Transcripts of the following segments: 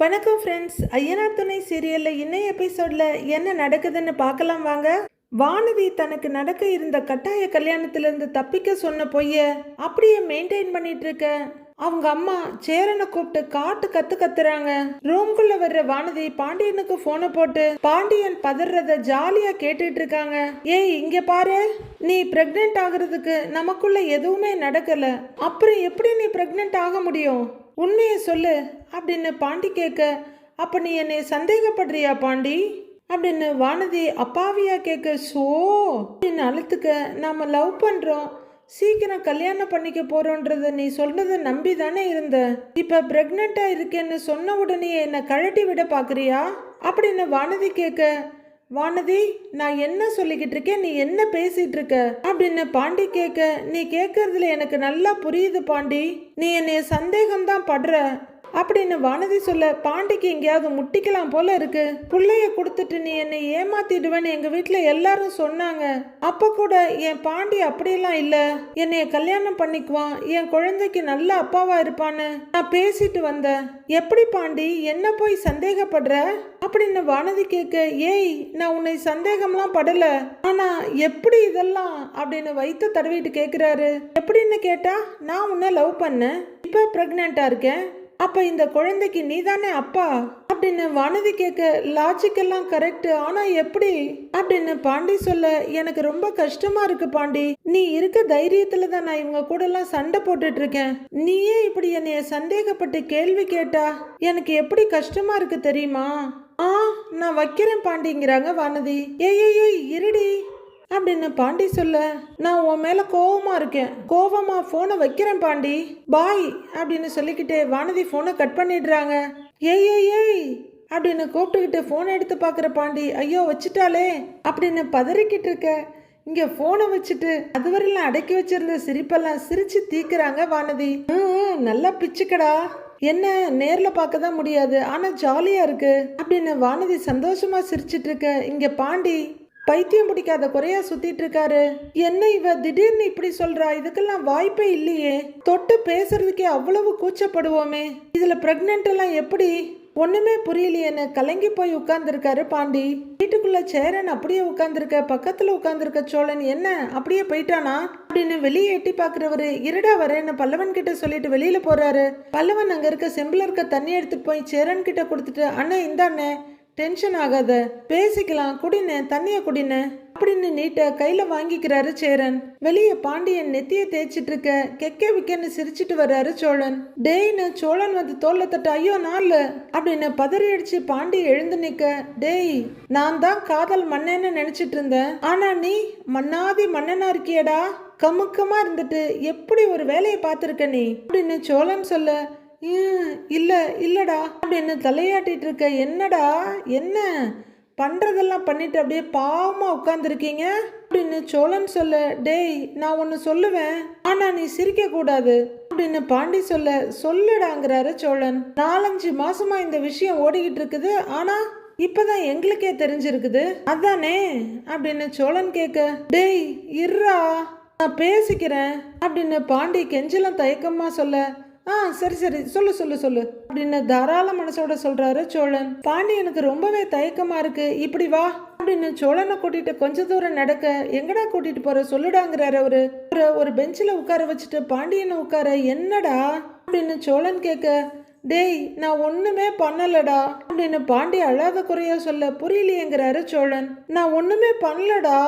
வணக்கம் ஃப்ரெண்ட்ஸ் ஐயனார் துணை சீரியலில் இன்னைய எபிசோடில் என்ன நடக்குதுன்னு பார்க்கலாம் வாங்க. வானதி தனக்கு நடக்க இருந்த கட்டாய கல்யாணத்திலிருந்து தப்பிக்க சொன்ன பொய்ய அப்படியே மெயின்டைன் பண்ணிட்டு இருக்க. அவங்க அம்மா சேரனை கூப்பிட்டு காட்டு கத்து கத்துறாங்க. ரூம்குள்ள வர்ற வானதி பாண்டியனுக்கு போனை போட்டு பாண்டியன் பதறத ஜாலியா கேட்டுட்டு இருக்காங்க. ஏய் இங்க பாரு. நீ பிரெக்னென்ட் ஆகுறதுக்கு நமக்குள்ள எதுவுமே நடக்கல. அப்புறம் எப்படி நீ பிரெக்னென்ட் ஆக முடியும்? உண்மையை சொல்லு. அப்படின்னு பாண்டி கேட்க அப்ப நீ என்னை சந்தேகப்படுறியா பாண்டி? அப்படின்னு வானதி அப்பாவியா கேட்க சோ? அப்படின்னு அழுத்துக்க நாம லவ் பண்றோம். சீக்கிரம் கல்யாணம் பண்ணிக்க போறோன்றத நீ சொல்றத நம்பி தானே இருந்த. இப்ப பிரெக்னெண்டா இருக்கேன்னு சொன்ன உடனே என்னை கழட்டி விட பாக்குறியா? அப்படின்னு வானதி கேட்க வானதி நான் என்ன சொல்லிக்கிட்டு இருக்கேன்? நீ என்ன பேசிட்டு இருக்க? அப்படின்னு பாண்டி கேட்க நீ கேட்கறதுல எனக்கு நல்லா புரியுது பாண்டி. நீ என்னைய சந்தேகம்தான் படுற. அப்படின்னு வானதி சொல்ல பாண்டிக்கு எங்கேயாவது முட்டிக்கலாம் போல இருக்கு. பிள்ளைய கொடுத்துட்டு நீ என்னை ஏமாத்திடுவேன்னு எங்க வீட்டுல எல்லாரும் சொன்னாங்க. அப்ப கூட என் பாண்டி அப்படியெல்லாம் இல்ல. என்னைய கல்யாணம் பண்ணிக்குவான். என் குழந்தைக்கு நல்ல அப்பாவா இருப்பான்னு நான் பேசிட்டு வந்தேன். எப்படி பாண்டி என்ன போய் சந்தேகப்படுற? அப்படின்னு வானதி கேட்க ஏய் நான் உன்னை சந்தேகம்லாம் படல. ஆனா எப்படி இதெல்லாம்? அப்படின்னு வைத்து தடவிட்டு கேக்குறாரு. எப்படின்னு கேட்டா நான் உன்னை லவ் பண்ணேன். இப்ப பிரெக்னெண்டா இருக்கேன். அப்ப இந்த குழந்தைக்கு நீதானே அப்பா? அப்படின்னு வானதி கேட்க லாஜிக் எல்லாம் கரெக்ட் ஆனா எப்படி? அப்படின்னு பாண்டி சொல்ல எனக்கு ரொம்ப கஷ்டமா இருக்கு பாண்டி. நீ இருக்க தைரியத்துல தான் நான் இவங்க கூட எல்லாம் சண்டை போட்டுட்டு இருக்கேன் நீயே இப்படி என்னைய சந்தேகப்பட்டு கேள்வி கேட்டா எனக்கு எப்படி கஷ்டமா இருக்கு தெரியுமா? ஆ நான் வைக்கிறேன் பாண்டிங்கிறாங்க வானதி. ஏய் ஏய் ஏய் இருடி. அப்படின்னு பாண்டி சொல்ல நான் உன் மேல கோவமா இருக்கேன். கோவமா போனை வைக்கிறேன் பாண்டி. பாய் அப்படின்னு சொல்லிக்கிட்டு வானதி போனை கட் பண்ணிடுறாங்க. ஏய் ஏய் ஏய் அப்படின்னு கூப்பிட்டுக்கிட்டு போனை எடுத்து பார்க்குற பாண்டி ஐயோ வச்சுட்டாலே அப்படின்னு பதறிக்கிட்டு இருக்க. இங்கே ஃபோனை வச்சுட்டு அதுவரையிலும் அடக்கி வச்சிருந்த சிரிப்பெல்லாம் சிரித்து தீக்குறாங்க வானதி. ம், நல்லா பிச்சுக்கடா. என்ன நேரில் பார்க்க தான் முடியாது ஆனால் ஜாலியாக இருக்குது அப்படின்னு வானதி சந்தோஷமாக சிரிச்சிட்டு இருக்க. இங்கே பாண்டி பைத்தியம் பிடிக்காத குறையா சுத்திட்டு இருக்காரு. என்ன இவ திடீர்னு இப்படி சொல்றா? இதுக்கெல்லாம் வாய்ப்பே இல்லையே. தொட்டு பேசுறதுக்கே அவ்வளவு கூச்சப்படுவோமே. இதுல பிரெக்னென்ட் எல்லாம் எப்படி? ஒண்ணுமே புரியலையேன்னு கலங்கி போய் உட்கார்ந்துருக்காரு பாண்டி. வீட்டுக்குள்ள சேரன் அப்படியே உட்கார்ந்துருக்க பக்கத்துல உட்கார்ந்துருக்க சோழன் என்ன? அப்படியே போயிட்டானா? அப்படின்னு வெளியே எட்டி பாக்குறவரு இருடா வரேன்னு பல்லவன் கிட்ட சொல்லிட்டு வெளியில போறாரு. பல்லவன் அங்க இருக்க செம்பில் இருக்க தண்ணி எடுத்துட்டு போய் சேரன் கிட்ட கொடுத்துட்டு அண்ணன் இந்தாண்ணே. டென்ஷன் ஆகாத பேசிக்கலாம் குடின தண்ணிய குடின அப்படின்னு நீட்ட கையில வாங்கிக்கிறாரு சேரன். வெளியே பாண்டியன் நெத்திய தேய்ச்சிட்டு இருக்க கெக்கே விக்கன்னு சிரிச்சிட்டு வர்றாரு சோழன். டேய்னு சோழன் வந்து தோல்ல தட்ட ஐயோ நாள் அப்படின்னு பதறி அடிச்சு பாண்டி எழுந்து நிக்க டேய் நான் தான் காதல் மன்னன்னு நினைச்சிட்டு இருந்தேன் ஆனா நீ மன்னாதி மன்னனா இருக்கியடா. கமுக்கமா இருந்துட்டு எப்படி ஒரு வேலையை பார்த்துருக்க நீ? அப்படின்னு சோழன் சொல்ல இல்லை இல்லைடா. அப்படின்னு தலையாட்டிட்டு இருக்க? என்னடா? என்ன? பண்ணுறதெல்லாம் பண்ணிட்டு அப்படியே பாவமாக உட்காந்துருக்கீங்க அப்படின்னு சோழன் சொல்ல டேய் நான் ஒன்று சொல்லுவேன். ஆனால் நீ சிரிக்க கூடாது. அப்படின்னு பாண்டி சொல்ல சொல்லுடாங்கிறாரு சோழன். நாலஞ்சு மாசமாக இந்த விஷயம் ஓடிக்கிட்டு இருக்குது. ஆனால் இப்பதான் எங்களுக்கே தெரிஞ்சிருக்குது. அதானே? அப்படின்னு சோழன் கேட்க டேய் இர்ரா நான் பேசிக்கிறேன். அப்படின்னு பாண்டி கெஞ்சலம் தயக்கமா சொல்ல ஆ சரி சரி. சொல்லு சொல்லு சொல்லு. அப்படின்னு தாராள மனசோட சொல்றாரு சோழன். பாண்டியனுக்கு ரொம்பவே தயக்கமா இருக்கு. இப்படி வா அப்படின்னு சோழனை கூட்டிட்டு கொஞ்ச தூரம் நடக்க எங்கடா கூட்டிட்டு போற? சொல்லுடாங்கிறாரு அவரு ஒரு பெஞ்சில் உட்கார வச்சுட்டு பாண்டியனை உட்கார என்னடா? அப்படின்னு சோழன் கேட்க டேய் நான் ஒண்ணுமே பண்ணலடா. அப்படின்னு பாண்டி அழாத குறையா சொல்ல புரியலையேங்கிறாரு சோழன். நான் ஒண்ணுமே பண்ணலடா.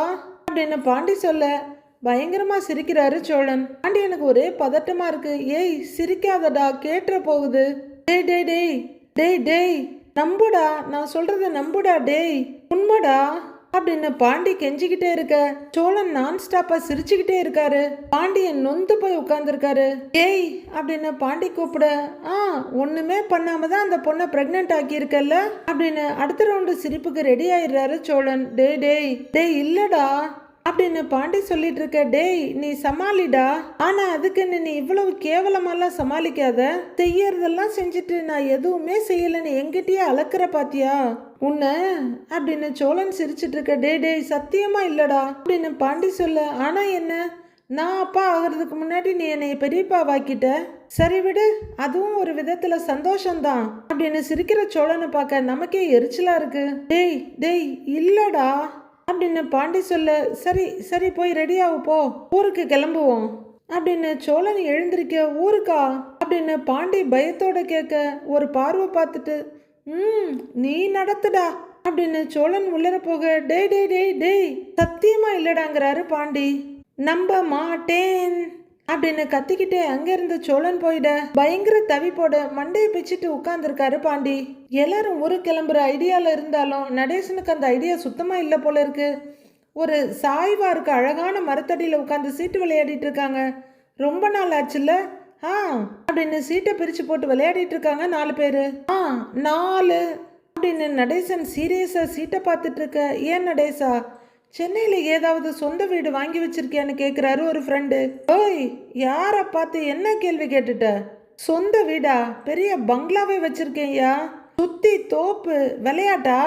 அப்படின்னு பாண்டி சொல்ல பயங்கரமா சிரிக்கிறாரு சோழன். பாண்டியனுக்கு ஒரே பதட்டமா இருக்கு. ஏய் சிரிக்காதடா கேட்டுற போகுது. டேய் டேய் டேய் டேய் டேய் நம்புடா நான் சொல்றத நம்புடா டேய் உண்மைடா அப்படின்னு பாண்டி கெஞ்சிக்கிட்டே இருக்க. சோழன் நான் ஸ்டாப்பா சிரிச்சுக்கிட்டே இருக்காரு. பாண்டியன் நொந்து போய் உட்கார்ந்துருக்காரு. ஏய் அப்படின்னு பாண்டி கூப்பிட ஆ ஒண்ணுமே பண்ணாம தான் அந்த பொண்ணை பிரெக்னென்ட் ஆக்கி இருக்கல்ல அப்படின்னு அடுத்த ரவுண்டு சிரிப்புக்கு ரெடி ஆயிடுறாரு சோழன். டேய் டேய் டேய் இல்லடா அப்படின்னு பாண்டி சொல்லிட்டு இருக்க டேய் நீ சமாளிடா. ஆனா அதுக்குன்னு நீ இவ்வளவு கேவலமெல்லாம் சமாளிக்காத? செய்யறதெல்லாம் செஞ்சுட்டு நான் எதுவுமே செய்யலன்னு எங்கிட்டயே அளக்குற பாத்தியா? உன்னை? அப்படின்னு சோழன் சிரிச்சிட்டு இருக்க டே டேய் சத்தியமா இல்லடா. அப்படின்னு பாண்டி சொல்ல ஆனா என்ன? நான் அப்பா ஆகிறதுக்கு முன்னாடி நீ என்னை பெரியப்பா வாக்கிட்ட சரி விடு அதுவும் ஒரு விதத்துல சந்தோஷம்தான். அப்படின்னு சிரிக்கிற சோழனை பார்க்க நமக்கே எரிச்சலா இருக்கு. டேய் டேய் இல்லடா. அப்படின்னு பாண்டி சொல்ல சரி சரி போய் ரெடி போ. ஊருக்கு கிளம்புவோம். அப்படின்னு சோழன் எழுந்திருக்க ஊருக்கா? அப்படின்னு பாண்டி பயத்தோட கேட்க ஒரு பார்வை பார்த்துட்டு ம் நீ நடத்துடா. அப்படின்னு சோழன் உள்ளர போக டேய் டேய் டேய் டேய் சத்தியமா இல்லடாங்கிறாரு பாண்டி. நம்ப மாட்டேன். அப்படின்னு கத்திக்கிட்டே அங்கிருந்து சோழன் போயிட பயங்கர தவிப்போட மண்டையை பிச்சுட்டு உட்கார்ந்துருக்காரு பாண்டி. எல்லாரும் ஊரு கிளம்புற ஐடியாவில் இருந்தாலும் நடேசனுக்கு அந்த ஐடியா சுத்தமாக இல்லை போல இருக்கு. ஒரு சாய்வா இருக்க அழகான மரத்தடியில் உட்காந்து சீட்டு விளையாடிட்டு இருக்காங்க. ரொம்ப நாள் ஆச்சுல்ல? ஆ அப்படின்னு சீட்டை பிரிச்சு போட்டு விளையாடிட்டு இருக்காங்க நாலு பேர். ஆ நாலு அப்படின்னு நடேசன் சீரியஸாக சீட்டை பார்த்துட்டு இருக்க ஏன் நடேசா? சென்னையில் ஏதாவது சொந்த வீடு வாங்கி வச்சிருக்கியான்னு கேட்குறாரு ஒரு ஃப்ரெண்டு ஓய் யாரை பார்த்து என்ன கேள்வி கேட்டுட்ட? சொந்த வீடா? பெரிய பங்களாவே வச்சிருக்கேன்யா. சுத்தி தோப்பு விளையாட்டா?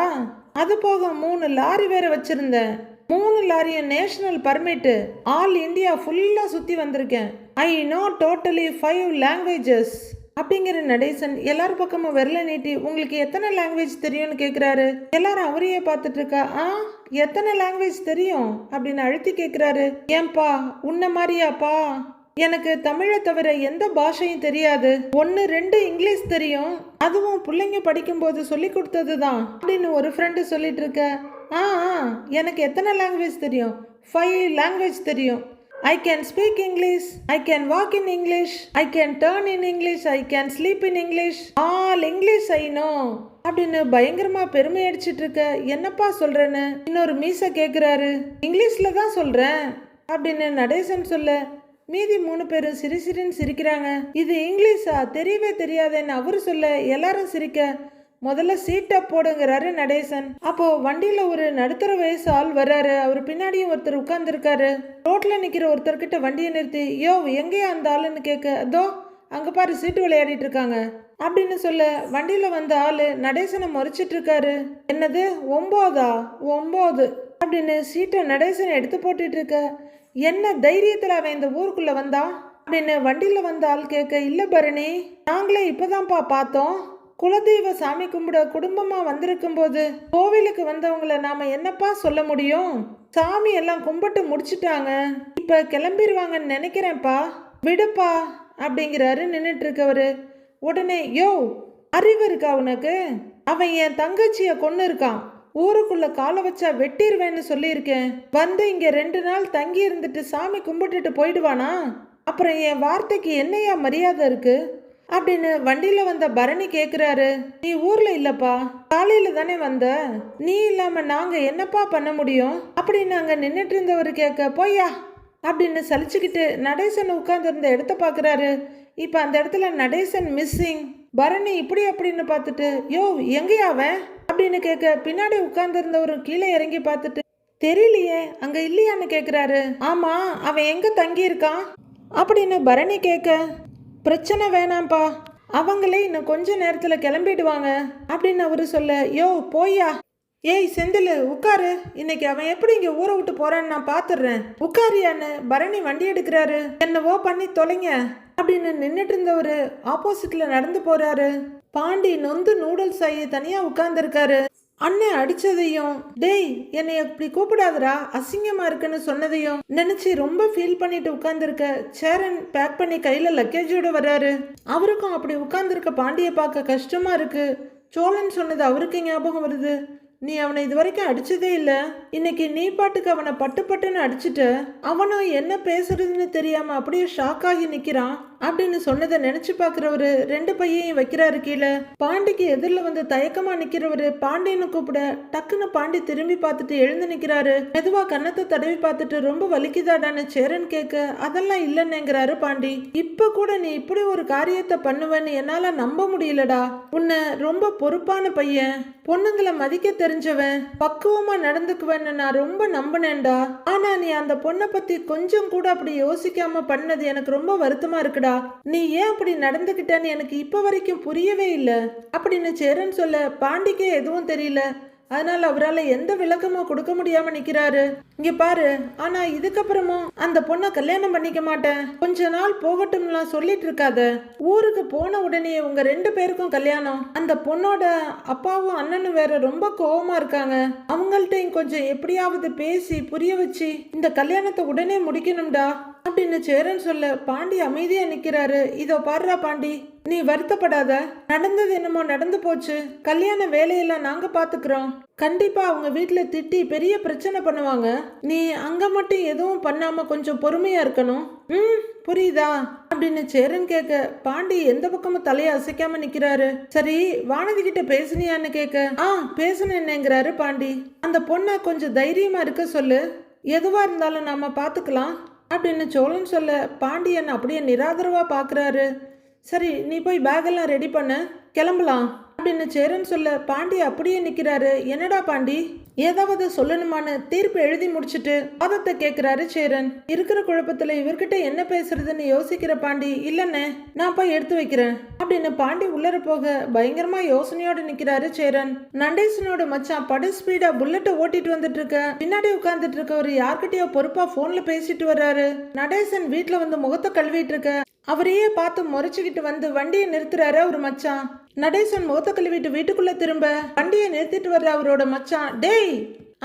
அது போக மூணு லாரி வேற வச்சிருந்தேன். மூணு லாரியும் நேஷனல் பர்மிட்டு. ஆல் இந்தியா ஃபுல்லாக சுற்றி வந்திருக்கேன். I know totally five languages. அப்படிங்கிற நடேசன் எல்லார் பக்கமும் விரல நீட்டி உங்களுக்கு எத்தனை லாங்குவேஜ் தெரியும்னு கேட்குறாரு எல்லாரும் அவரையே பார்த்துட்டு இருக்கா. ஆ எத்தனை லாங்குவேஜ் தெரியும்? அப்படின்னு அழுத்தி கேட்குறாரு ஏன்பா உன்ன மாதிரியாப்பா? எனக்கு தமிழை தவிர எந்த பாஷையும் தெரியாது. ஒன்று ரெண்டு இங்கிலீஷ் தெரியும். அதுவும் பிள்ளைங்க படிக்கும்போது சொல்லி கொடுத்தது தான் அப்படின்னு ஒரு ஃப்ரெண்டு சொல்லிட்டு இருக்க. ஆ ஆ, எனக்கு எத்தனை லாங்குவேஜ் தெரியும்? ஃபைவ் லாங்குவேஜ் தெரியும். I can speak English I can walk in English I can turn in English I can sleep in English all English I know அப்படின்னு பயங்கரமா பெருமை அடிச்சிட்டு இருக்க என்னப்பா சொல்றேன்னு? இன்னொரு மீச கேக்குறாரு. இங்கிலீஷ்ல தான் சொல்றேன். அப்படின்னு நடேசன் சொல்ல மீதி மூணு பேரும் சிரி சிரின்னு சிரிக்கிறாங்க. இது இங்கிலீஷா? தெரியவே தெரியாதேன்னு அவரு சொல்ல எல்லாரும் சிரிக்க முதல்ல சீட்டை போடுங்கிறாரு நடேசன். அப்போ வண்டியில ஒரு நடுத்தர வயசு ஆள் வர்றாரு. அவர் பின்னாடியும் ஒருத்தர் உட்கார்ந்துருக்காரு. ரோட்ல நிக்கிற ஒருத்தர்கிட்ட வண்டியை நிறுத்தி யோ எங்கேயா அந்த ஆளுன்னு கேட்க அதோ அங்க பாரு சீட்டு விளையாடிட்டு இருக்காங்க. அப்படின்னு சொல்ல வண்டியில வந்த ஆளு நடேசனை முறைச்சிட்டு இருக்காரு என்னது? ஒம்போதா? ஒம்போது? அப்படின்னு சீட்டை நடேசனை எடுத்து போட்டுட்டு இருக்க என்ன தைரியத்துல அவன் இந்த ஊருக்குள்ள வந்தா அப்படின்னு வண்டியில வந்த ஆள் கேட்க இல்ல பரணி நாங்களே இப்பதான்ப்பா பார்த்தோம். குலதெய்வ சாமி கும்பிட குடும்பமா வந்திருக்கும் போது கோவிலுக்கு வந்தவங்கள நாம என்னப்பா சொல்ல முடியும்? சாமி எல்லாம் கும்பிட்டு முடிச்சிட்டாங்க. இப்ப கிளம்பிடுவாங்கன்னு நினைக்கிறேன்ப்பா. விடுப்பா அப்படிங்கிறாரு நின்றுட்டு இருக்கவரு உடனே யோ அறிவு இருக்கா உனக்கு? அவன் என் தங்கச்சிய கொண்டு இருக்கான் ஊருக்குள்ள காலை வச்சா வெட்டிடுவேன்னு சொல்லியிருக்கேன். வந்து இங்க ரெண்டு நாள் தங்கி இருந்துட்டு சாமி கும்பிட்டுட்டு போயிடுவானா? அப்புறம் என் வார்த்தைக்கு என்னையா மரியாதை இருக்கு? அப்படின்னு வண்டியில வந்த பரணி கேக்குறாரு. நீ ஊர்ல இல்லப்பா. காலையில தானே வந்த. நீ இல்லாம நாங்க என்னப்பா பண்ண முடியும்? அப்படின்னு அங்க நின்னுட்டு இருந்தவர் கேட்க போயா அப்படின்னு சலிச்சுக்கிட்டு நடேசன் உட்கார்ந்திருந்த இடத்த பார்க்குறாரு இப்போ அந்த இடத்துல நடேசன் மிஸ்ஸிங் பரணி இப்படி அப்படின்னு பார்த்துட்டு யோ எங்கேயா அவன்? அப்படின்னு கேட்க பின்னாடி உட்கார்ந்திருந்தவரும் கீழே இறங்கி பார்த்துட்டு தெரியலையே அங்க இல்லையான்னு கேட்குறாரு ஆமா அவன் எங்க தங்கி இருக்கான் அப்படின்னு பரணி கேட்க பிரச்சனை வேணாம்ப்பா. அவங்களே இன்னும் கொஞ்ச நேரத்தில் கிளம்பிடுவாங்க. அப்படின்னு அவரு சொல்ல யோ போயா ஏய் செந்தில் உட்காரு. இன்னைக்கு அவன் எப்படி இங்கே ஊரை விட்டு போறான்னு நான் பார்த்துடுறேன் உட்காரியான்னு பரணி வண்டி எடுக்கிறாரு. என்னவோ பண்ணி தொலைங்க. அப்படின்னு நின்றுட்டு இருந்தவர் ஆப்போசிட்ல நடந்து போறாரு. பாண்டி நொந்து நூடுல்ஸ் ஆகி தனியாக உட்கார்ந்துருக்காரு. அண்ணன் அடிச்சதையும் டேய் என்னை அப்படி கூப்பிடாதடா அசிங்கமா இருக்குன்னு சொன்னதையும் நினைச்சு ரொம்ப ஃபீல் பண்ணிட்டு உட்கார்ந்துருக்க சேரன் பேக் பண்ணி கையில லக்கேஜோட வர்றாரு. அவருக்கும் அப்படி உட்கார்ந்துருக்க பாண்டிய பார்க்க கஷ்டமா இருக்கு. சோழன் சொன்னது அவருக்கு ஞாபகம் வருது. நீ அவனை இது வரைக்கும் அடிச்சதே இல்ல. இன்னைக்கு நீ பாட்டுக்கு அவனை பட்டு பட்டுன்னு அடிச்சுட்டு அவனும் என்ன பேசுறதுன்னு தெரியாம அப்படியே ஷாக் ஆகி நிக்கிறான். அப்படின்னு சொன்னதை நினைச்சு பாக்குறவரு ரெண்டு பையையும் வைக்கிறாரு கீழே. பாண்டிக்கு எதிரில் வந்து தயக்கமா நிக்கிறவரு பாண்டின்னு கூப்பிட டக்குன்னு பாண்டி திரும்பி பார்த்துட்டு எழுந்து நிக்கிறாரு. மெதுவா கன்னத்தை தடவி பார்த்துட்டு ரொம்ப வலிக்குதாடான்னு சேரன் கேட்க அதெல்லாம் இல்லைன்னுங்கிறாரு பாண்டி. இப்ப கூட நீ இப்படி ஒரு காரியத்தை பண்ணுவேன்னு என்னால நம்ப முடியலடா. உன்னை ரொம்ப பொறுப்பான பையன். பொண்ணுங்களை மதிக்க தெரிஞ்சவன். பக்குவமா நடந்துக்குவேன்னு நான் ரொம்ப நம்பினேன்டா. ஆனா நீ அந்த பொண்ணை பத்தி கொஞ்சம் கூட அப்படி யோசிக்காம பண்ணது எனக்கு ரொம்ப வருத்தமா இருக்குடா. நீ ஏன் அப்படி நடந்துக்கிட்டேன்னு எனக்கு இப்போ வரைக்கும் புரியவே இல்லை. அப்படின்னு சேரன் சொல்ல பாண்டிக்கே எதுவும் தெரியல. அதனால அவரால் எந்த விளக்கமும் கொடுக்க முடியாம நிக்கிறாரு. இங்க பாரு ஆனா இதுக்கப்புறமும் அந்த பொண்ணை கல்யாணம் பண்ணிக்க மாட்டேன். கொஞ்ச நாள் போகட்டும்லாம் சொல்லிட்டு இருக்காத. ஊருக்கு போன உடனே உங்க ரெண்டு பேருக்கும் கல்யாணம். அந்த பொண்ணோட அப்பாவும் அண்ணனும் வேற ரொம்ப கோவமா இருக்காங்க. அவங்கள்ட்டையும் கொஞ்சம் எப்படியாவது பேசி புரிய வச்சு இந்த கல்யாணத்தை உடனே முடிக்கணும்டா. அப்படின்னு சேரன் சொல்ல? பாண்டி அமைதியா நிக்கிறாரு. இதோ பாடுறா பாண்டி நீ வருத்தப்படாத. நடந்தது என்னமோ நடந்து போச்சு. கல்யாண வேலையெல்லாம் நாங்க பாத்துக்கிறோம். கண்டிப்பா அவங்க வீட்டுல திட்டி பெரிய பிரச்சனை பண்ணுவாங்க. நீ அங்க மட்டும் எதுவும் பண்ணாம கொஞ்சம் பொறுமையா இருக்கணும். ம் புரியுதா? அப்படின்னு சேரன் கேட்க பாண்டி எந்த பக்கமும் தலையை அசைக்காம நிக்கிறாரு. சரி வானதி கிட்ட பேசுனியான்னு கேட்க ஆ பேசுனேன்னுங்கிறாரு பாண்டி. அந்த பொண்ணை கொஞ்சம் தைரியமா இருக்க சொல்லு. எதுவா இருந்தாலும் நாம பாத்துக்கலாம். அப்படின்னு சோழன் சொல்ல பாண்டியன் அப்படியே நிராதரவாக பார்க்குறாரு சரி நீ போய் பேக்கெல்லாம் ரெடி பண்ண கிளம்பலாம். அப்படின்னு சேரன் சொல்ல பாண்டி அப்படியே நிற்கிறாரு என்னடா பாண்டி? ஏதாவது சொல்லணுமான்னு தீர்ப்பு எழுதி முடிச்சிட்டு வாதத்தை கேட்குறாரு சேரன். இருக்கிற குழப்பத்துல இவர்கிட்ட என்ன பேசுறதுன்னு யோசிக்கிற பாண்டி இல்லைண்ணே நான் போய் எடுத்து வைக்கிறேன் அப்படின்னு பாண்டி உள்ளர போக பயங்கரமா யோசனையோட நிக்கிறாரு சேரன். நண்டேசனோட மச்சான் படு ஸ்பீடா புல்லட்டை ஓட்டிட்டு வந்துட்டு இருக்க பின்னாடி உட்கார்ந்துட்டு இருக்கவர் யார்கிட்டயோ பொறுப்பா போன்ல பேசிட்டு வர்றாரு. நடேசன் வீட்டுல வந்து முகத்தை கழுவிட்டு இருக்க அவரையே பார்த்து முறைச்சுக்கிட்டு வந்து வண்டியை நிறுத்துறாரு அவர் மச்சான். நடேசன் முகத்தை கழுவிட்டு வீட்டுக்குள்ள திரும்ப வண்டியை நிறுத்திட்டு வர்ற அவரோட மச்சான் டேய்!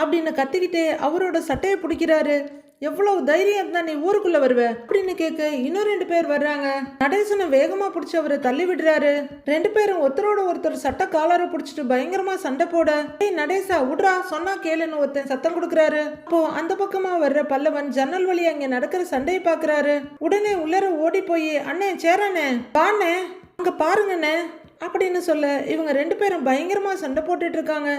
அப்படின்னு கத்திக்கிட்டே அவரோட சட்டையை பிடிக்கிறாரு. எவ்வளவு தைரியம் தான் நீ ஊருக்குள்ள வருவ? அப்படின்னு கேட்க இன்னும் ரெண்டு பேர் வர்றாங்க. நடேசனை வேகமா பிடிச்சி அவரை தள்ளி விடுறாரு. ரெண்டு பேரும் ஒருத்தரோட ஒருத்தர் சட்ட காலரை பிடிச்சிட்டு பயங்கரமா சண்டை போட ஏய் நடேசா விட்றா சொன்னா கேளுன்னு ஒருத்தன் சத்தம் கொடுக்குறாரு. அப்போ அந்த பக்கமா வர்ற பல்லவன் ஜன்னல் வழி அங்க நடக்கிற சண்டையை பாக்குறாரு. உடனே உள்ளர ஓடி போய் அண்ணே சேரானே பாண்ணே அங்க பாருங்கண்ணே. அப்படின்னு சொல்ல இவங்க ரெண்டு பேரும் பயங்கரமாக சண்டை போட்டுட்டு இருக்காங்க.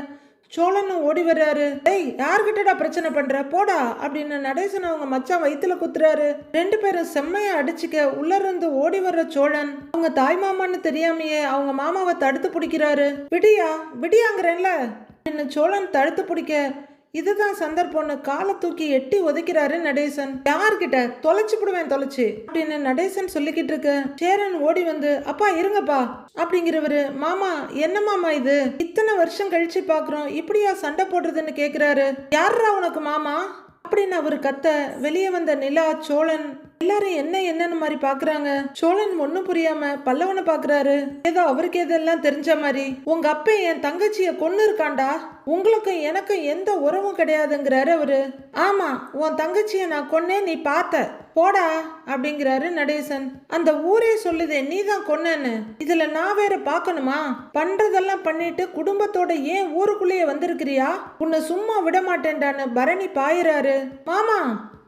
சோழனும் ஓடி வர்றாரு. டேய் யார்கிட்டடா பிரச்சனை பண்ற? போடா அப்படின்னு நடேசன் அவங்க மச்சான் வயிற்றுல குத்துறாரு. ரெண்டு பேரும் செம்மையா அடிச்சுக்க உள்ள இருந்து ஓடி வர்ற சோழன் அவங்க தாய் மாமான்னு தெரியாமையே அவங்க மாமாவை தடுத்து பிடிக்கிறாரு. விடியா? விடியாங்கிறேன்ல அப்படின்னு சோழன் தடுத்து பிடிக்க இதுதான் சந்தர்ப்பம்னு காலை தூக்கி எட்டி உதைக்கிறாரு நடேசன். யார்கிட்ட? தொலைச்சு விடுவேன் தொலைச்சு. அப்படின்னு நடேசன் சொல்லிக்கிட்டு இருக்க. சேரன் ஓடி வந்து அப்பா இருங்கப்பா. அப்படிங்கிறவரு மாமா என்ன மாமா இது? இத்தனை வருஷம் கழிச்சு பாக்குறோம். இப்படியா சண்டை போடுறதுன்னு கேக்குறாரு. யாரா உனக்கு மாமா? அப்படின்னு அவர் கத்த வெளியே வந்த நிலா சோழன் எல்லாரும் என்ன என்னன்னு மாதிரி பாக்குறாங்க? சோழன் ஒண்ணும் புரியாம பல்லவனை பாக்குறாரு. ஏதோ அவருக்கு எதெல்லாம் தெரிஞ்ச மாதிரி உங்க அப்பா என் தங்கச்சிய கொன்னு இருக்காண்டா உங்களுக்கும் எனக்கும் எந்த உறவும் கிடையாதுங்கிறாரு அவரு. ஆமா உன் தங்கச்சிய நான் கொன்னே நீ பார்த்த. போடா அப்படிங்கிறாரு நடேசன். அந்த ஊரே சொல்லுதே நீ தான் கொன்னேன்னு. இதுல நான் வேற பார்க்கணுமா? பண்றதெல்லாம் பண்ணிட்டு குடும்பத்தோட ஏன் ஊருக்குள்ளேயே வந்திருக்கிறியா? உன்னை சும்மா விட மாட்டேன்டான்னு பரணி பாயிறாரு. மாமா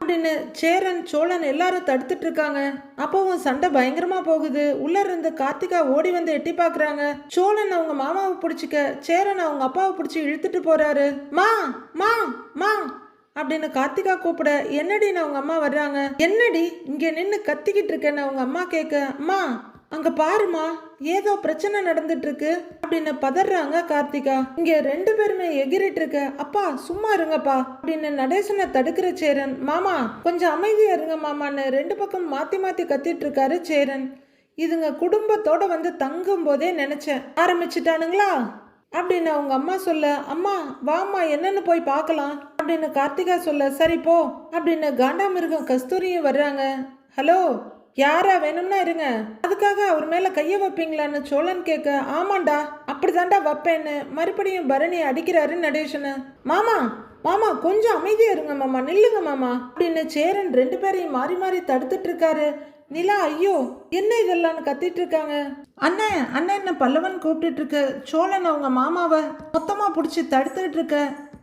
அப்படின்னு சேரன் சோழன் எல்லாரும் தடுத்துட்டு இருக்காங்க. அப்பவும் சண்டை பயங்கரமா போகுது. உள்ள இருந்து கார்த்திகா ஓடி வந்து எட்டி பாக்குறாங்க. சோழன் அவங்க மாமாவை பிடிச்சிக்க சேரன் அவங்க அப்பாவை பிடிச்சி இழுத்துட்டு போறாரு. மா மா மா அப்படின்னு கார்த்திகா கூப்பிட என்னடின்னு அவங்க அம்மா வர்றாங்க? என்னடி இங்க நின்று கத்திக்கிட்டு இருக்கேன்னு அவங்க அம்மா கேட்க அம்மா அங்க பாருமா ஏதோ பிரச்சனை நடந்துட்டு இருக்கு அப்படின்னு பதறாங்க கார்த்திகா. இங்க ரெண்டு பேருமே எகிரிட்டு இருக்க அப்பா சும்மா இருங்கப்பா அப்படின்னு நடேசனை தடுக்கிற சேரன். மாமா கொஞ்சம் அமைதியா இருங்க மாமான்னு ரெண்டு பக்கம் மாத்தி மாத்தி கத்திட்டு இருக்காரு சேரன். இதுங்க குடும்பத்தோட வந்து தங்கும் போதே நினைச்சேன். ஆரம்பிச்சிட்டானுங்களா? அப்படின்னு அவங்க அம்மா சொல்ல அம்மா வாம்மா என்னன்னு போய் பார்க்கலாம். அப்படின்னு கார்த்திகா சொல்ல சரி போ. அப்படின்னு காண்டாமிருகம் கஸ்தூரியும் வர்றாங்க. ஹலோ யாரா வேணும்னா இருங்க. அதுக்காக அவர் மேல கைய வைப்பீங்களான்னு சோழன் கேட்க ஆமாண்டா அப்படிதான்டா வைப்பேன்னு. மறுபடியும் பரணி அடிக்கிறாரு நடேஷனு மாமா மாமா கொஞ்சம் அமைதியா இருங்க மாமா நில்லுங்க மாமா அப்படின்னு சேரன் ரெண்டு பேரையும் மாறி மாறி தடுத்துட்டு இருக்காரு. நிலா ஐயோ என்ன இதெல்லாம்னு கத்திட்டு இருக்காங்க? அண்ணன் அண்ணன் என்ன பல்லவன் கூப்பிட்டுட்டு இருக்கு. சோழன் அவங்க மாமாவை மொத்தமா பிடிச்சி தடுத்துட்டு இருக்க.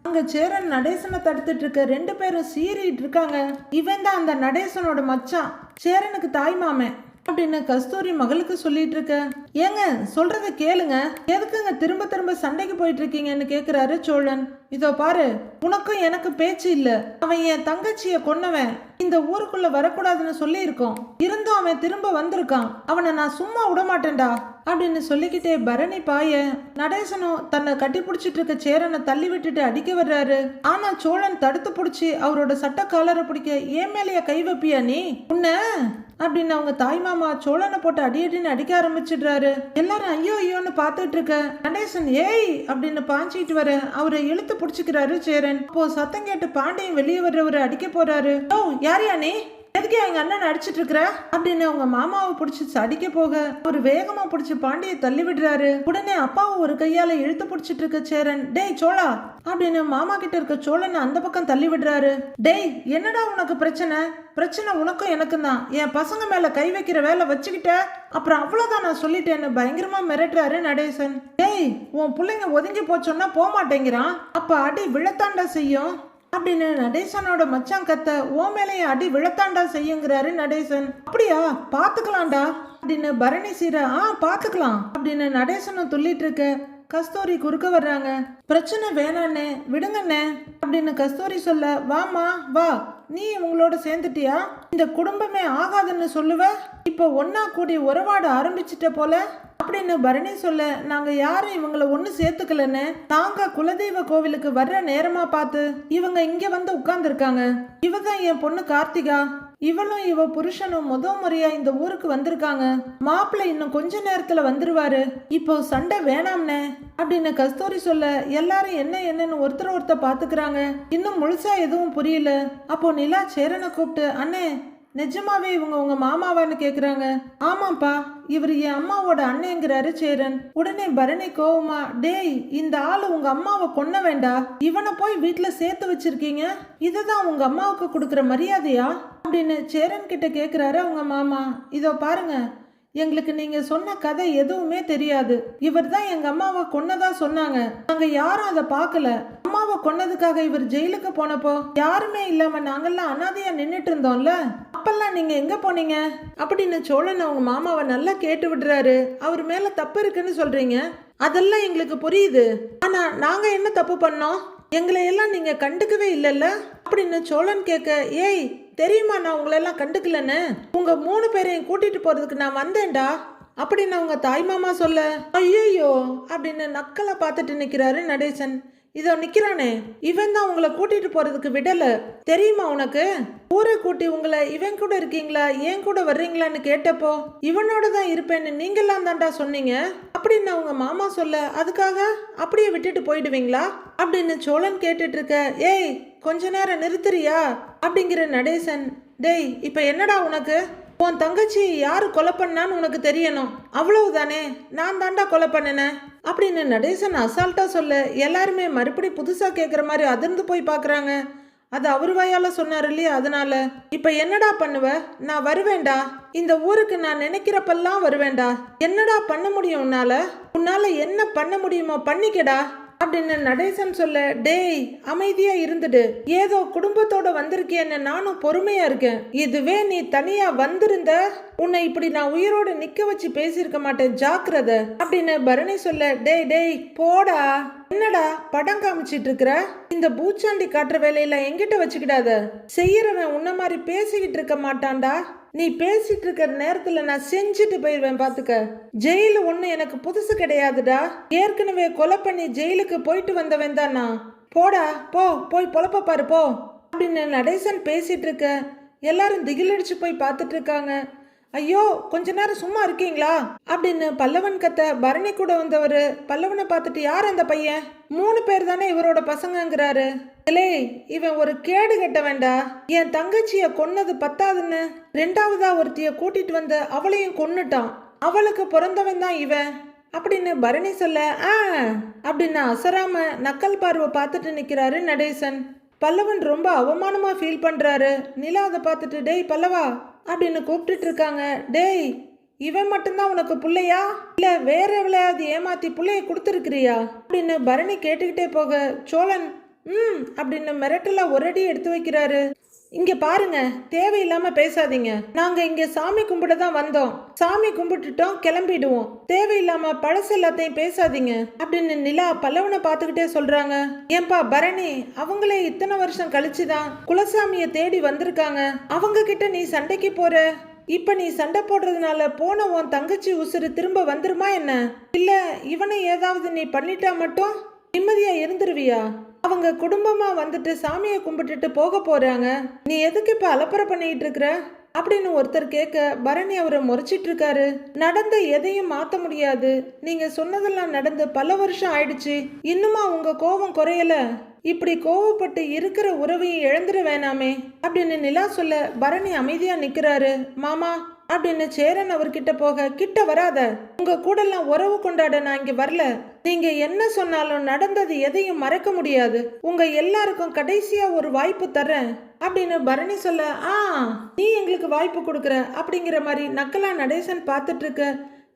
அங்க சேரன் நடேசனை தடுத்துட்டு இருக்க ரெண்டு பேரும் சீறிட்டு இருக்காங்க. இவன் தான் அந்த நடேசனோட மச்சான். சேரனுக்கு தாய் மாமன் அப்படின்னு கஸ்தூரி மகளுக்கு சொல்லிட்டு இருக்க. ஏங்க சொல்றத கேளுங்க. எதுக்குங்க திரும்ப திரும்ப சண்டைக்கு போயிட்டு இருக்கீங்கன்னு கேக்குறாரு சோழன். இதோ பாரு உனக்கும் எனக்கு பேச்சு இல்ல. அவன் என் தங்கச்சிய கொன்னவன். இந்த ஊருக்குள்ள வரக்கூடாதுன்னு சொல்லி இருக்கோம் இருந்தும் அவன் திரும்ப வந்திருக்கான். அவனை நான் சும்மா விட மாட்டேன்டா அப்படின்னு சொல்லிக்கிட்டே பரணி பாய நடேசனும் தன்னை கட்டி பிடிச்சிட்டு இருக்க சேரனை தள்ளி விட்டுட்டு அடிக்க வர்றாரு. ஆனா சோழன் தடுத்து பிடிச்சி அவரோட சட்ட காலரை பிடிக்க ஏன் மேலேயே கை வைப்பியா நீ? உன்ன? அப்படின்னு அவங்க தாய் மாமா சோழனை போட்டு அடி அடின்னு அடிக்க ஆரம்பிச்சிடுறாரு. எல்லாரும் ஐயோ ஐயோன்னு பார்த்துட்டு இருக்க. நடேசன் ஏய்! அப்படின்னு பாஞ்சிட்டு வர அவரை இழுத்து பிடிச்சிக்கிறாரு சேரன். அப்போ சத்தம் கேட்டு பாண்டியன் வெளியே வர்றவரை அடிக்க போறாரு. ஓ யாரையா நீ? எதுக்கு எங்க அண்ணன் அடிச்சிட்டு இருக்கிற? அப்படின்னு அவங்க மாமாவை பிடிச்சி அடிக்க போக ஒரு வேகமா பிடிச்சி பாண்டியை தள்ளி விடுறாரு. உடனே அப்பாவை ஒரு கையால இழுத்து பிடிச்சிட்டு இருக்க சேரன் டேய் சோழா! அப்படின்னு மாமா கிட்ட இருக்க சோழனை அந்த பக்கம் தள்ளி விடுறாரு. டேய் என்னடா உனக்கு பிரச்சனை? பிரச்சனை உனக்கும் எனக்கும் தான். என் பசங்க மேல கை வைக்கிற வேலை வச்சுக்கிட்ட. அப்புறம் அவ்வளவுதான் நான் சொல்லிட்டேன்னு பயங்கரமா மிரட்டுறாரு நடேசன். டேய் உன் பிள்ளைங்க ஒதுங்கி போச்சோன்னா போக மாட்டேங்கிறான் அப்ப அடி விழத்தாண்டா செய்யும்? அப்படின்னு நடேசனோட மச்சான் கத்த ஓ மேலேயே அடி விழத்தாண்டா செய்யுங்கிறாரு நடேசன். அப்படியா? பாத்துக்கலாம்டா அப்படின்னு பரணி சீர ஆ பாத்துக்கலாம் அப்படின்னு நடேசனும் துள்ளிட்டு இருக்க கஸ்தூரி குறுக்க வர்றாங்க. பிரச்சனை வேணாண்ணே விடுங்கண்ணே. அப்படின்னு கஸ்தூரி சொல்ல வாமா வா. நீ இவங்களோட சேர்ந்துட்டியா? இந்த குடும்பமே ஆகாதுன்னு சொல்லுவ? இப்போ ஒன்னா கூடி உறவாட ஆரம்பிச்சிட்ட போல? அப்படின்னு பரணி சொல்ல நாங்க யாரும் இவங்கள ஒண்ணு சேர்த்துக்கலன்னு தாங்க குலதெய்வ கோவிலுக்கு வர்ற நேரமா பார்த்து இவங்க இங்க வந்து உட்கார்ந்துருக்காங்க. இவ தான் என் பொண்ணு கார்த்திகா. இவளும் இவ புருஷனும் முத முறையா இந்த ஊருக்கு வந்திருக்காங்க. மாப்பிள்ளை இன்னும் கொஞ்ச நேரத்துல வந்துருவாரு. இப்போ சண்டை வேணாம்னே அப்படின்னு கஸ்தூரி சொல்ல எல்லாரும் என்ன என்னன்னு ஒருத்தர் ஒருத்தர் பாத்துக்கிறாங்க. இன்னும் முழுசா எதுவும் புரியல. அப்போ நிலா சேரனை கூப்பிட்டு அண்ணே நிஜமாவே இவங்க உங்க மாமாவான்னு கேக்குறாங்க. ஆமாப்பா இவர் என் அம்மாவோட அண்ணேங்கிறாரு சேரன். உடனே பரணி கோவமா டேய் இந்த ஆளு உங்க அம்மாவை கொன்ன வேண்டா. இவனை போய் வீட்டுல சேர்த்து வச்சிருக்கீங்க. இதுதான் உங்க அம்மாவுக்கு கொடுக்குற மரியாதையா? அப்படின்னு சேரன் கிட்ட கேக்குறாரு அவங்க மாமா. இதோ பாருங்க. எங்களுக்கு நீங்க சொன்ன கதை எதுவுமே தெரியாது. இவர் தான் எங்க அம்மாவை கொன்னதா சொன்னாங்க. நாங்க யாரும் அதை பார்க்கல. அம்மாவை கொன்னதுக்காக இவர் ஜெயிலுக்கு போனப்போ யாருமே இல்லாம நாங்கெல்லாம் அனாதையா நின்னுட்டு இருந்தோம்ல? அப்பெல்லாம் நீங்க எங்க போனீங்க? அப்படின்னு சோழன் அவங்க மாமாவை நல்லா கேட்டு விடுறாரு. அவர் மேல தப்பு இருக்குன்னு சொல்றீங்க? அதெல்லாம் எங்களுக்கு புரியுது. ஆனா நாங்க என்ன தப்பு பண்ணோம்? எங்களை எல்லாம் நீங்க கண்டுக்கவே இல்லைல்ல? அப்படின்னு சோழன் கேட்க ஏய் தெரியுமா நான் உங்களெல்லாம் கண்டுக்கலன்னு? உங்க மூணு பேரையும் கூட்டிட்டு போறதுக்கு நான் வந்தேன்டா. அப்படின்னு அவங்க தாய் மாமா சொல்ல ஐயோ அப்படின்னு நக்கலை பார்த்துட்டு நிற்கிறாரு நடேசன். இதோ நிக்கிறானே. இவன் தான் உங்களை கூட்டிட்டு போறதுக்கு விடல. தெரியுமா உனக்கு? ஊரை கூட்டி உங்களை இவன் கூட இருக்கீங்களா? ஏன் கூட வர்றீங்களான்னு கேட்டப்போ இவனோட தான் இருப்பேன்னு நீங்கெல்லாம் தான்டா சொன்னீங்க. அப்படின்னு அவங்க மாமா சொல்ல அதுக்காக அப்படியே விட்டுட்டு போயிடுவீங்களா? அப்படின்னு சோழன் கேட்டுட்டு இருக்க ஏய் கொஞ்ச நேரம் நிறுத்துறியா? அப்படிங்கிற நடேசன் டேய் இப்போ என்னடா உனக்கு? உன் தங்கச்சி யார் கொலை பண்ணான்னு உனக்கு தெரியணும். அவ்வளவுதானே? நான் தாண்டா கொலை பண்ணினேன். அப்படின்னு நடேசன் அசால்ட்டா சொல்ல எல்லாருமே மறுபடி புதுசா கேட்குற மாதிரி அதிர்ந்து போய் பார்க்குறாங்க அது அவர் வாயால சொன்னார் இல்லையா அதனால. இப்ப என்னடா பண்ணுவ? நான் வருவேண்டா இந்த ஊருக்கு நான் நினைக்கிறப்பெல்லாம் வருவேண்டா என்னடா பண்ண முடியும் உன்னால? உன்னால என்ன பண்ண முடியுமோ பண்ணிக்கடா. அப்படின்னு நடேசன் சொல்ல டேய் அமைதியா இருந்துடு. ஏதோ குடும்பத்தோட வந்திருக்கேன்னு நானும் பொறுமையா இருக்கேன். இதுவே நீ தனியா வந்திருந்த உன்னை இப்படி நான் உயிரோட நிக்க வச்சு பேசியிருக்க மாட்டேன் ஜாக்கிரத. அப்படின்னு பரணி சொல்ல டேய் டேய் போடா. என்னடா படம் காமிச்சிட்டு இருக்கிற? இந்த பூச்சாண்டி காட்டுற வேலையில எங்கிட்ட வச்சுக்கிடாத. செய்யறவன் உன்ன மாதிரி பேசிக்கிட்டு இருக்க மாட்டான்டா. நீ பேசிட்டு இருக்கிற நேரத்துல நான் செஞ்சுட்டு போயிடுவேன் பாத்துக்க. ஜெயில ஒண்ணு எனக்கு புதுசு கிடையாதுடா. ஏற்கனவே கொலை பண்ணி ஜெயிலுக்கு போயிட்டு வந்தவன் தான்? நான் போடா போ போய் பொழப்ப பாரு போ. அப்படின்னு நடேசன் பேசிட்டு இருக்க எல்லாரும் திகிலடிச்சு போய் பார்த்துட்டு இருக்காங்க ஐயோ கொஞ்ச நேரம் சும்மா இருக்கீங்களா? அப்படின்னு பல்லவன் கத்த பரணி கூட வந்தவர் பல்லவனை பார்த்துட்டு யார் அந்த பையன்? மூணு பேர் தானே இவரோட பசங்கங்கிறாரு. இலே இவன் ஒரு கேடு கட்ட வேண்டா என் தங்கச்சிய கொன்னது பத்தாதுன்னு ரெண்டாவதா ஒருத்திய கூட்டிட்டு வந்து அவளையும் கொன்னுட்டான். அவளுக்கு பிறந்தவன் தான் இவன். அப்படின்னு பரணி சொல்ல ஆ அப்படின்னு அசராம நக்கல் பார்வை பார்த்துட்டு நிற்கிறாரு நடேசன். பல்லவன் ரொம்ப அவமானமா ஃபீல் பண்றாரு. நிலா அதை பார்த்துட்டு டேய் பல்லவா அப்படின்னு கூப்பிட்டுட்டு இருக்காங்க. டேய் இவன் மட்டும்தான் உனக்கு பிள்ளையா? இல்ல வேற எவ்வளையாவது ஏமாத்தி பிள்ளைய கொடுத்துருக்கிறியா? அப்படின்னு பரணி கேட்டுக்கிட்டே போக சோழன் ம் அப்படின்னு மிரட்டலா ஒரடி எடுத்து வைக்கிறாரு. இங்க பாருங்க தேவையில்லாம பேசாதீங்க. நாங்க இங்க சாமி கும்பிட தான் வந்தோம். சாமி கும்பிட்டுட்டோம் கிளம்பிடுவோம். தேவையில்லாம பழசு எல்லாத்தையும் பேசாதீங்க அப்படின்னு நிலா பல்லவனை பார்த்துக்கிட்டே சொல்றாங்க. ஏன்பா பரணி அவங்களே இத்தனை வருஷம் கழிச்சுதான் குலசாமிய தேடி வந்திருக்காங்க. அவங்க கிட்ட நீ சண்டைக்கு போற? இப்ப நீ சண்டை போடுறதுனால போன உன் தங்கச்சி உசுறு திரும்ப வந்துருமா என்ன? இல்ல இவனை ஏதாவது நீ பண்ணிட்டா மட்டும் நிம்மதியா இருந்துருவியா? அவங்க குடும்பமா வந்துட்டு சாமியை கும்பிட்டுட்டு போக போறாங்க. நீ எதுக்கு இப்ப அலப்பறை பண்ணிட்டு இருக்கிற? அப்படின்னு ஒருத்தர் கேட்க பரணி அவரை முறைச்சிட்டு இருக்காரு. நடந்த எதையும் மாத்த முடியாது. நீங்க சொன்னதெல்லாம் நடந்து பல வருஷம் ஆயிடுச்சு. இன்னுமா உங்க கோபம் குறையல? இப்படி கோவப்பட்டு இருக்கிற உறவையும் இழந்துட வேணாமே. அப்படின்னு நிலா சொல்ல பரணி அமைதியா நிக்கிறாரு. மாமா அப்படின்னு சேரன் அவர்கிட்ட போக கிட்ட வராத. உங்க கூடலாம் உறவு கொண்டாட நான் இங்க வரல. நீங்க என்ன சொன்னாலும் நடந்தது எதையும் மறக்க முடியாது. உங்க எல்லாருக்கும் கடைசியா ஒரு வாய்ப்பு தரேன் அப்படின்னு பரணி சொல்ல ஆ நீ எங்களுக்கு வாய்ப்பு கொடுக்குற அப்படிங்கிற மாதிரி நக்கலா நடேசன் பார்த்துட்டு இருக்க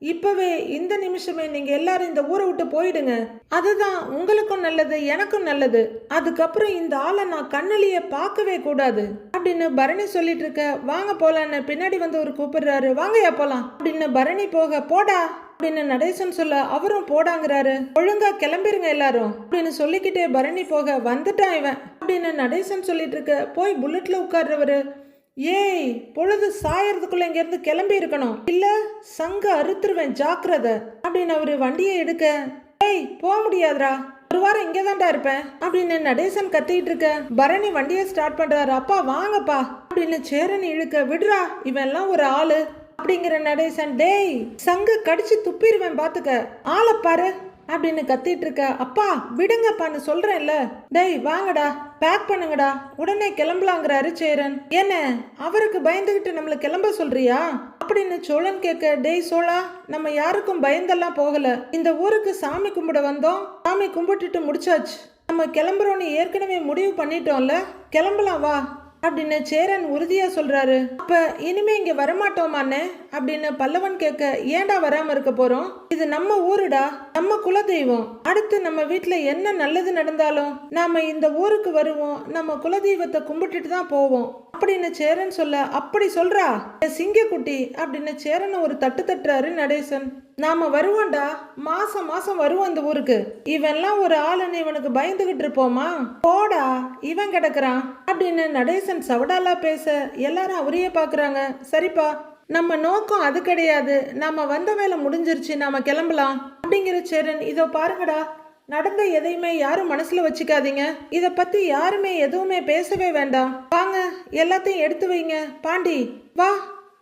இப்பவே இந்த நிமிஷமே நீங்க எல்லாரும் இந்த ஊரை விட்டு போயிடுங்க. அதுதான் உங்களுக்கும் நல்லது எனக்கும் நல்லது. அதுக்கப்புறம் இந்த ஆளை நான் கண்ணிலேயே பார்க்கவே கூடாது. அப்படின்னு பரணி சொல்லிட்டு இருக்க வாங்க போலான்னு பின்னாடி வந்து ஒரு கூப்பிடுறாரு. வாங்கயா போலாம். அப்படின்னு பரணி போக போடா. அப்படின்னு நடேசன் சொல்ல அவரும் போடாங்கிறாரு. ஒழுங்கா கிளம்பிருங்க எல்லாரும். அப்படின்னு சொல்லிக்கிட்டே பரணி போக வந்துட்டான் இவன். அப்படின்னு நடேசன் சொல்லிட்டு இருக்க போய் புல்லட்ல உட்கார்றவரு. ஏய் பொழுது சாயறதுக்குள்ள இங்கேருந்து கிளம்பி இருக்கணும். இல்ல சங்க அறுத்துருவேன் ஜாக்கிரத. அப்படின்னு அவரு வண்டியை எடுக்க ஏய் போக முடியாதுடா. ஒரு வாரம் இங்கே தான்டா இருப்பேன் அப்படின்னு நடேசன் கத்திட்டு இருக்க. பரணி வண்டியை ஸ்டார்ட் பண்றாரு. அப்பா வாங்கப்பா அப்படின்னு சேரன் இழுக்க விடுறா இவன் எல்லாம் ஒரு ஆளு. அப்படிங்கிற நடேசன் டேய் சங்க கடிச்சு துப்பிடுவேன் பாத்துக்க. ஆளை பாரு. அப்படின்னு கத்திட்டு இருக்க அப்பா விடுங்கப்பான்னு சொல்றேன்ல. டேய் வாங்கடா பேக் பண்ணுங்கடா. உடனே கிளம்பலாங்கிறாரு சேரன் என்ன அவருக்கு பயந்துகிட்டு நம்மள கிளம்ப சொல்றியா? அப்படின்னு சோழன் கேட்க டேய் சோழா நம்ம யாருக்கும் பயந்தெல்லாம் போகல. இந்த ஊருக்கு சாமி கும்பிட வந்தோம். சாமி கும்பிட்டுட்டு முடிச்சாச்சு. நம்ம கிளம்புறோன்னு ஏற்கனவே முடிவு பண்ணிட்டோம்ல. கிளம்பலாம் வா. அப்படின்னு சேரன் உறுதியா சொல்றாரு. அப்ப இனிமே இங்க வரமாட்டோமான்னு அப்படின்னு பல்லவன் கேட்க ஏன்டா வராம இருக்க போறோம்? இது நம்ம ஊருடா. நம்ம குலதெய்வம். அடுத்து நம்ம வீட்டுல என்ன நல்லது நடந்தாலும் நாம இந்த ஊருக்கு வருவோம். நம்ம குலதெய்வத்தை கும்பிட்டுட்டு தான் போவோம். அப்படின்னு சேரன் சொல்ல அப்படி சொல்றா? சிங்கக்குட்டி. அப்படின்னு சேரன் ஒரு தட்டு தட்டுறாரு நடேசன். நாம வருவோம்டா. மாசம் மாசம் வருவோம் அந்த ஊருக்கு. இவன்லாம் ஒரு ஆளுன்னு இவனுக்கு பயந்துகிட்டு இருப்போமா? போடா இவன் கிடக்குறான். அப்படின்னு நடேசன் சவடாலா பேச எல்லாரும் அவரையே பாக்குறாங்க. சரிப்பா நம்ம நோக்கம் அது கிடையாது. நாம வந்த வேலை முடிஞ்சிருச்சு நாம கிளம்பலாம். அப்படிங்கிற சேரன் இதோ பாருங்கடா. நடந்த எதையுமே யாரும் மனசுல வச்சுக்காதீங்க. இத பத்தி யாருமே எதுவுமே பேசவே வேண்டாம். வாங்க எல்லாத்தையும் எடுத்து வைங்க. பாண்டி வா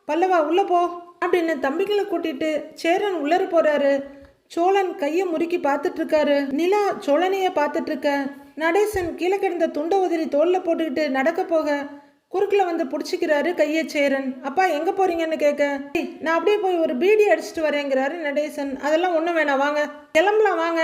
பல்லவா உள்ள போ. அப்படின்னு தம்பிகளை கூட்டிட்டு சேரன் உள்ளர போறாரு. சோழன் கையை முறுக்கி பார்த்துட்டு இருக்காரு நிலா சோழனைய பார்த்துட்டு இருக்க நடேசன் கீழே கிடந்த துண்டை உதிரி தோல்ல போட்டுக்கிட்டு நடக்க போக குறுக்கில் வந்து பிடிச்சிக்கிறாரு கையை சேரன். அப்பா எங்கே போறீங்கன்னு கேட்க நான் அப்படியே போய் ஒரு பீடி அடிச்சிட்டு வரேங்கிறாரு நடேசன். அதெல்லாம் ஒன்றும் வேணாம் வாங்க. கிளம்பலாம் வாங்க.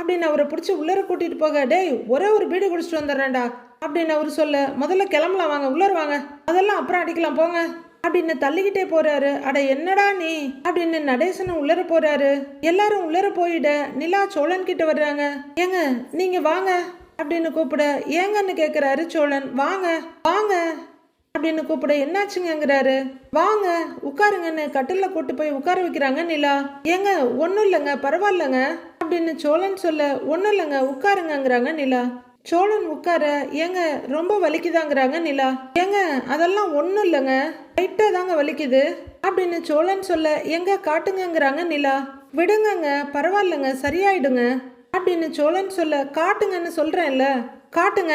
அப்படின்னு அவரை பிடிச்சி உள்ளர கூட்டிட்டு போக டேய் ஒரே ஒரு பீடி குடிச்சிட்டு வந்துடுறேன்டா. அப்படின்னு அவர் சொல்ல முதல்ல கிளம்பலாம் வாங்க. உள்ளர வாங்க. அதெல்லாம் அப்புறம் அடிக்கலாம் போங்க. அப்படின்னு தள்ளிக்கிட்டே போறாரு. அட என்னடா நீ? அப்படின்னு நடேசனும் உள்ளர போறாரு. எல்லாரும் உள்ளர போயிட நிலா சோழன் கிட்ட வர்றாங்க. ஏங்க நீங்க வாங்க அப்படின்னு கூப்பிட ஏங்கன்னு கேக்குறாரு சோழன். வாங்க வாங்க அப்படின்னு கூப்பிட என்னாச்சுங்கிறாரு வாங்க உட்காருங்கன்னு கட்டில கூட்டு போய் உட்கார வைக்கிறாங்க நிலா. ஏங்க ஒன்றும் இல்லைங்க பரவாயில்லங்க அப்படின்னு சோழன் சொல்ல ஒன்றும் இல்லைங்க உட்காருங்கங்கிறாங்க நிலா. சோழன் உட்கார ஏங்க ரொம்ப வலிக்குதாங்கிறாங்க நிலா. ஏங்க அதெல்லாம் ஒன்றும் இல்லைங்க. லைட்டாக தாங்க வலிக்குது. அப்படின்னு சோழன் சொல்ல எங்க காட்டுங்கங்கிறாங்க நிலா. விடுங்கங்க பரவாயில்லைங்க சரியாயிடுங்க. அப்படின்னு சோழன் சொல்ல காட்டுங்கன்னு சொல்கிறேன்ல காட்டுங்க.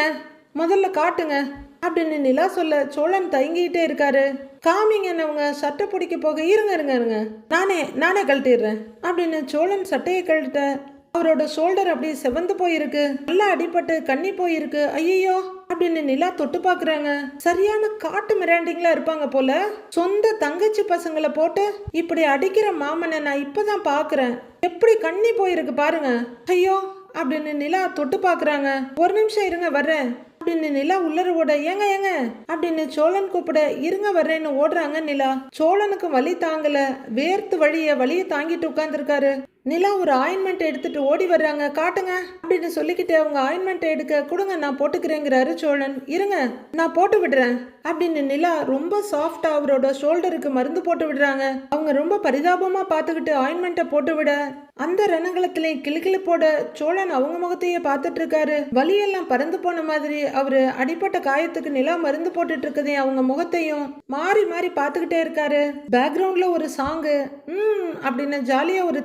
முதல்ல காட்டுங்க. அப்படின்னு நிலா சொல்ல சோழன் தயங்கிட்டே இருக்காரு. காமிங்கன்னு அவங்க சட்டை பிடிக்க போக இருங்க இருங்க இருங்க. நானே நானே கழட்டிடுறேன். அப்படின்னு சோழன் சட்டையை கழட்ட அவரோட ஷோல்டர் அப்படியே செவந்து போயிருக்கு. நல்லா அடிபட்டு கண்ணி போயிருக்கு. ஐயோ அப்படின்னு நிலா தொட்டு பாக்குறாங்க சரியான காட்டு மிராண்டிங்களா இருப்பாங்க போல. சொந்த தங்கச்சி பசங்களை போட்டு இப்படி அடிக்கிற மாமனை நான் இப்பதான் பாக்குறேன் எப்படி கண்ணி போயிருக்கு பாருங்க. ஐயோ அப்படின்னு நிலா தொட்டு பாக்குறாங்க ஒரு நிமிஷம் இருங்க வர்றேன். அப்படின்னு நிலா உள்ளர ஓட ஏங்க ஏங்க அப்படின்னு சோழன் கூப்பிட இருங்க வர்றேன்னு ஓடுறாங்க நிலா. சோழனுக்கு வலி தாங்கல. வேர்த்து வழிய வழியை தாங்கிட்டு உட்கார்ந்துருக்காரு. நிலா ஒரு ஆயின்மெண்ட் எடுத்துட்டு ஓடி வர்றாங்க. காட்டுங்க. அப்படின்னு சொல்லிக்கிட்டு அவங்க ஆயின்மெண்ட் எடுக்க கொடுங்க நான் போட்டுக்கிறேங்கிறாரு சோழன். இருங்க நான் போட்டு விடுறேன். அப்படின்னு நிலா ரொம்ப சாஃப்டா அவரோட ஷோல்டருக்கு மருந்து போட்டு விடுறாங்க. அவங்க ரொம்ப பரிதாபமா பார்த்துக்கிட்டு ஆயின்மெண்ட்டை போட்டு விட அந்த ரணங்களத்திலே போட சோழன் அவங்க முகத்தையே பார்த்துட்டு இருக்காரு வலியெல்லாம் பறந்து போன மாதிரி அவரு அடிப்பட்ட காயத்துக்கு நிலா மருந்து போட்டுட்டு இருக்கதையும் அவங்க முகத்தையும். மாறி மாறி பார்த்துக்கிட்டே இருக்காரு. பேக்ரவுண்ட்ல ஒரு சாங்கு ம் அப்படின்னு ஜாலியா ஒரு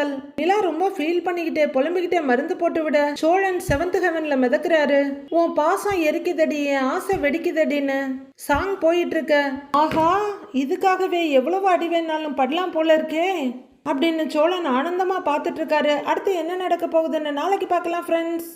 தலையாட்டல் நிலா ரொம்ப ஃபீல் பண்ணிக்கிட்டே புலம்பிக்கிட்டே மருந்து போட்டு விட சோழன் செவன்த் ஹெவன்ல மிதக்குறாரு. உன் பாசம் எரிக்குதடி என் ஆசை வெடிக்குதடின்னு சாங் போயிட்டு இருக்க ஆஹா இதுக்காகவே எவ்வளவு அடி வேணாலும் படலாம் போல இருக்கே அப்படின்னு சோழன் ஆனந்தமா பார்த்துட்டு இருக்காரு அடுத்து என்ன நடக்க போகுதுன்னு நாளைக்கு பார்க்கலாம் ஃப்ரெண்ட்ஸ்